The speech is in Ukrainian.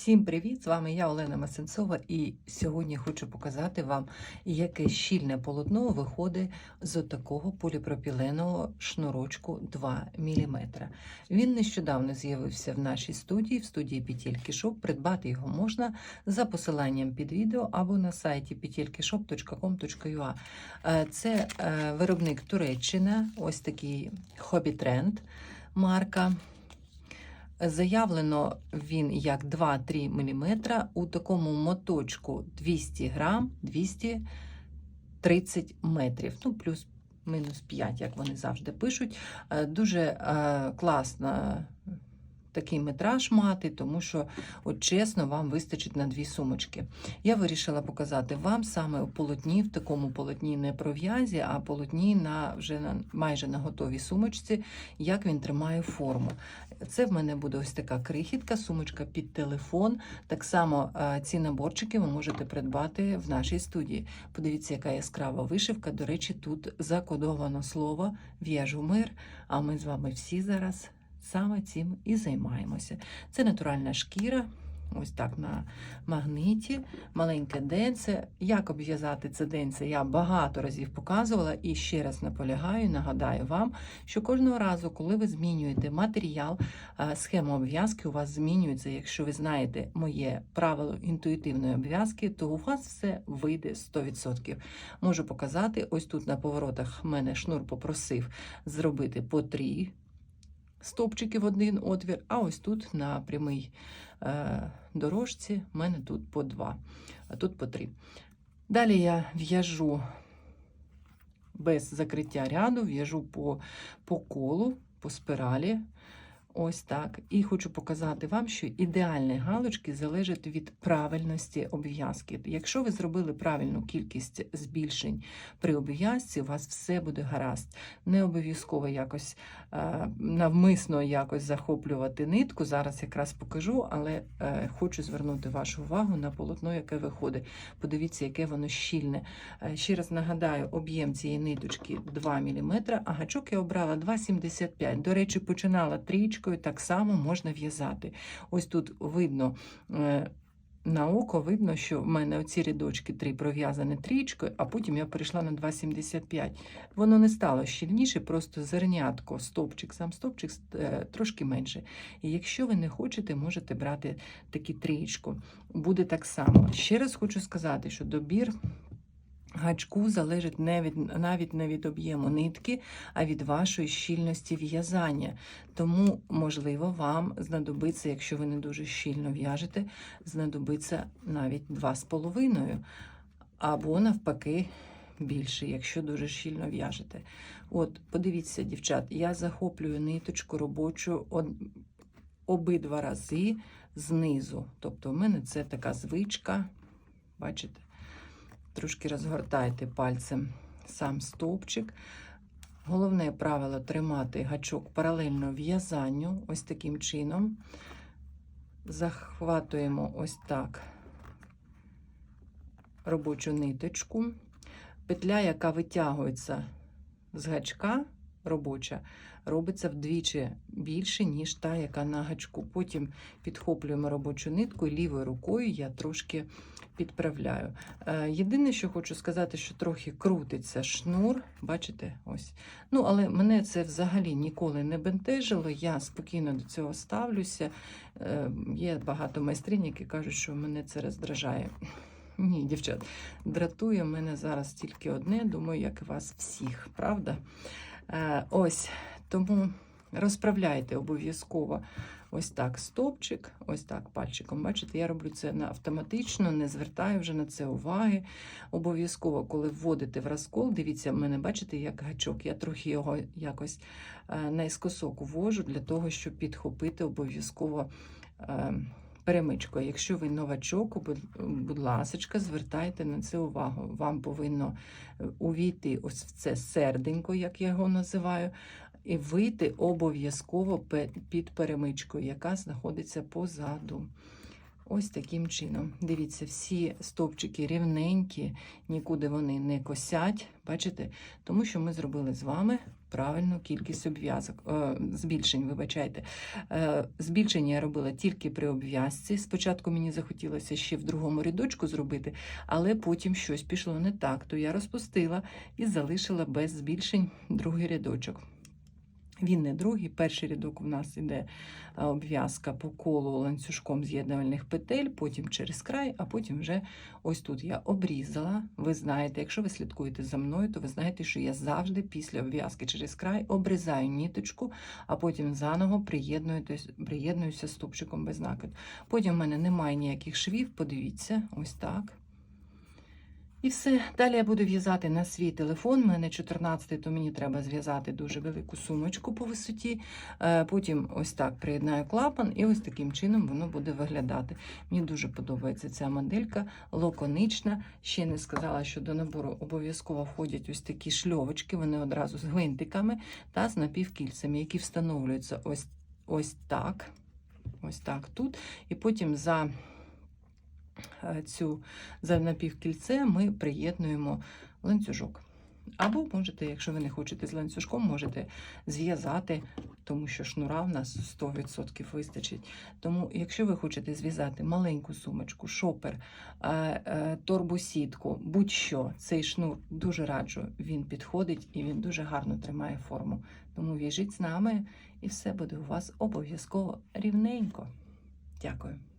Всім привіт! З вами я Олена Масенцова, і сьогодні хочу показати вам, яке щільне полотно виходить з такого поліпропіленового шнурочку 2 мм. Він нещодавно з'явився в нашій студії, в студії Петельки Shop. Придбати його можна за посиланням під відео або на сайті petelkishop.com.ua. Е, Це е, виробник Туреччина, ось такий хобі тренд марка. Заявлено він як 2-3 мм у такому моточку 200 грам 230 метрів. Ну, плюс мінус 5, як вони завжди пишуть. Е, Дуже е, класно такий метраж мати, тому що, от чесно, вам вистачить на дві сумочки. Я вирішила показати вам саме у полотні, в такому полотні не про в'язі, а полотні на вже на майже на готовій сумочці, як він тримає форму. Це в мене буде ось така крихітка, сумочка під телефон. Так само е, ці наборчики ви можете придбати в нашій студії. Подивіться, яка яскрава вишивка. До речі, тут закодовано слово «В'яжу мир», а ми з вами всі зараз саме цим і займаємося. Це натуральна шкіра. Ось так на магниті, маленьке денце. Як обв'язати це денце, я багато разів показувала і ще раз наполягаю, нагадаю вам, що кожного разу, коли ви змінюєте матеріал, а, схема обв'язки у вас змінюється. Якщо ви знаєте моє правило інтуїтивної обв'язки, то у вас все вийде 100%. Можу показати, ось тут на поворотах мене шнур попросив зробити по три стовпчики в один отвір, а ось тут на прямий е, дорожці в мене тут по два, а тут по три. Далі я в'яжу без закриття ряду, в'яжу по, по колу, по спиралі. Ось так. І хочу показати вам, що ідеальні галочки залежать від правильності обв'язки. Якщо ви зробили правильну кількість збільшень при обв'язці, у вас все буде гаразд. Не обов'язково якось е, навмисно якось захоплювати нитку. Зараз якраз покажу, але е, хочу звернути вашу увагу на полотно, яке виходить. Подивіться, яке воно щільне. Е, ще раз нагадаю, об'єм цієї ниточки 2 мм, а гачок я обрала 2,75. До речі, починала трічкою, так само можна в'язати. Ось тут видно. е, На око видно, що в мене оці рядочки три пров'язані трічкою, а потім я перейшла на 2,75. Воно не стало щільніше, просто зернятко, стовпчик, сам стовпчик е, трошки менше. І якщо ви не хочете, можете брати такі трічку. Буде так само. Ще раз хочу сказати, що добір. Гачку залежить не від, навіть не від об'єму нитки, а від вашої щільності в'язання. Тому, можливо, вам знадобиться, якщо ви не дуже щільно в'яжете, знадобиться навіть 2,5 або навпаки більше, якщо дуже щільно в'яжете. От, подивіться, дівчат, я захоплюю ниточку робочу обидва рази знизу. Тобто, в мене це така звичка, бачите? Трошки розгортайте пальцем сам стовпчик. Головне правило тримати гачок паралельно в'язанню, ось таким чином. Захватуємо ось так робочу ниточку. Петля, яка витягується з гачка робоча, робиться вдвічі більше, ніж та, яка на гачку. Потім підхоплюємо робочу нитку і лівою рукою я трошки підправляю. Е, Єдине, що хочу сказати, що трохи крутиться шнур, бачите, ось. Ну, але мене це взагалі ніколи не бентежило, я спокійно до цього ставлюся. Е, Є багато майстринь, які кажуть, що мене це роздражає. Ні, дівчат, дратує мене зараз тільки одне, думаю, як і вас всіх, правда? Е, Ось тому розправляйте обов'язково ось так стопчик, ось так пальчиком. Бачите, я роблю це автоматично, не звертаю вже на це уваги. Обов'язково, коли вводите в розкол, дивіться, в мене бачите, як гачок. Я трохи його якось е, наискосок ввожу для того, щоб підхопити обов'язково. Перемичкою. Якщо ви новачок, будь, ласочка, звертайте на це увагу. Вам повинно е, увійти ось в це серденько, як я його називаю, і вийти обов'язково під перемичкою, яка знаходиться позаду. Ось таким чином. Дивіться, всі стовпчики рівненькі, нікуди вони не косять. Бачите? Тому що ми зробили з вами правильну кількість обв'язок, е, збільшень, вибачайте. Е, збільшення я робила тільки при обв'язці. Спочатку мені захотілося ще в другому рядочку зробити, але потім щось пішло не так, то я розпустила і залишила без збільшень другий рядочок. Він не другий, перший рядок у нас іде е, обв'язка по колу ланцюжком з'єднувальних петель, потім через край, а потім вже ось тут я обрізала. Ви знаєте, якщо ви слідкуєте за мною, то ви знаєте, що я завжди після обв'язки через край обрізаю ніточку, а потім заново приєднуюся стовпчиком без накиду. Потім в мене немає ніяких швів, подивіться, ось так. І все. Далі я буду в'язати на свій телефон. У мене 14, то мені треба зв'язати дуже велику сумочку по висоті. Е, Потім ось так приєднаю клапан, і ось таким чином воно буде виглядати. Мені дуже подобається ця моделька, лаконична. Ще не сказала, що до набору обов'язково входять ось такі шльовочки, вони одразу з гвинтиками та з напівкільцями, які встановлюються ось, ось так. Ось так тут. І потім за цю за напівкільце ми приєднуємо ланцюжок. Або можете, якщо ви не хочете з ланцюжком, можете зв'язати, тому що шнура в нас 100% вистачить. Тому, якщо ви хочете зв'язати маленьку сумочку, шопер, е, е, торбосітку, будь-що, цей шнур дуже раджу, він підходить і він дуже гарно тримає форму. Тому в'яжіть з нами, і все буде у вас обов'язково рівненько. Дякую.